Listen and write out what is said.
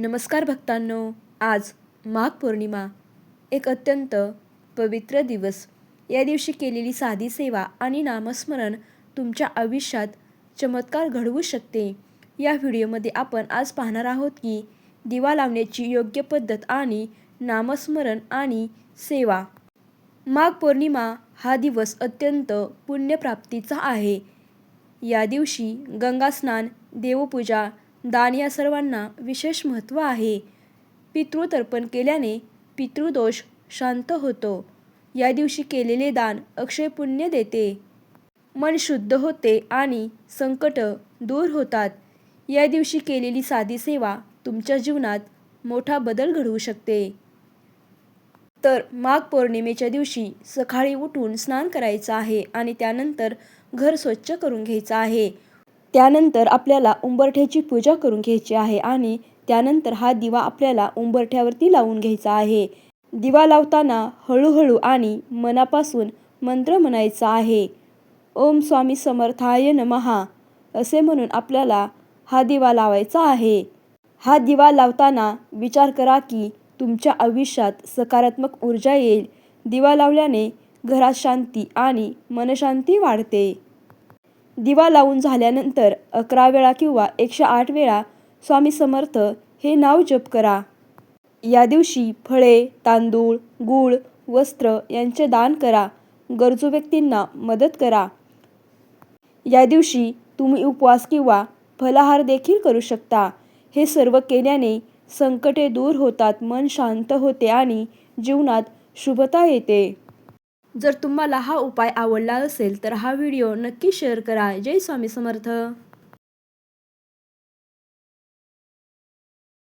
नमस्कार भक्तांनो आज माघ पौर्णिमा एक अत्यंत पवित्र दिवस. या दिवशी केलेली साधी सेवा आणि नामस्मरण तुमच्या आयुष्यात चमत्कार घडवू शकते. या व्हिडिओमध्ये आपण आज पाहणार आहोत की दिवा लावण्याची योग्य पद्धत आणि नामस्मरण आणि सेवा. माघ पौर्णिमा हा दिवस अत्यंत पुण्यप्राप्तीचा आहे. या दिवशी गंगास्नान देवपूजा दान या सर्वांना विशेष महत्त्व आहे. पितृतर्पण केल्याने पितृदोष शांत होतो. या दिवशी केलेले दान अक्षय पुण्य देते. मन शुद्ध होते आणि संकट दूर होतात. या दिवशी केलेली साधी सेवा तुमच्या जीवनात मोठा बदल घडवू शकते. तर माघ पौर्णिमेच्या दिवशी सकाळी उठून स्नान करायचं आहे आणि त्यानंतर घर स्वच्छ करून घ्यायचं आहे. त्यानंतर आपल्याला उंबरठ्याची पूजा करून घ्यायची आहे आणि त्यानंतर हा दिवा आपल्याला उंबरठ्यावरती लावून घ्यायचा आहे. दिवा लावताना हळूहळू आणि मनापासून मंत्र म्हणायचा आहे. ओम स्वामी समर्थाय नमहा असे म्हणून आपल्याला हा दिवा लावायचा आहे. हा दिवा लावताना विचार करा की तुमच्या आयुष्यात सकारात्मक ऊर्जा येईल. दिवा लावल्याने घरात शांती आणि मनशांती वाढते. दिवा लावून झाल्यानंतर अकरा वेळा किंवा एकशे आठ वेळा स्वामी समर्थ हे नाव जप करा. या दिवशी फळे तांदूळ गूळ वस्त्र यांचे दान करा. गरजू व्यक्तींना मदत करा. या दिवशी तुम्ही उपवास किंवा फलाहार देखील करू शकता. हे सर्व केल्याने संकटे दूर होतात मन शांत होते आणि जीवनात शुभता येते. जर तुम्हाला हा उपाय आवडला असेल तर हा व्हिडिओ नक्की शेअर करा. जय स्वामी समर्थ.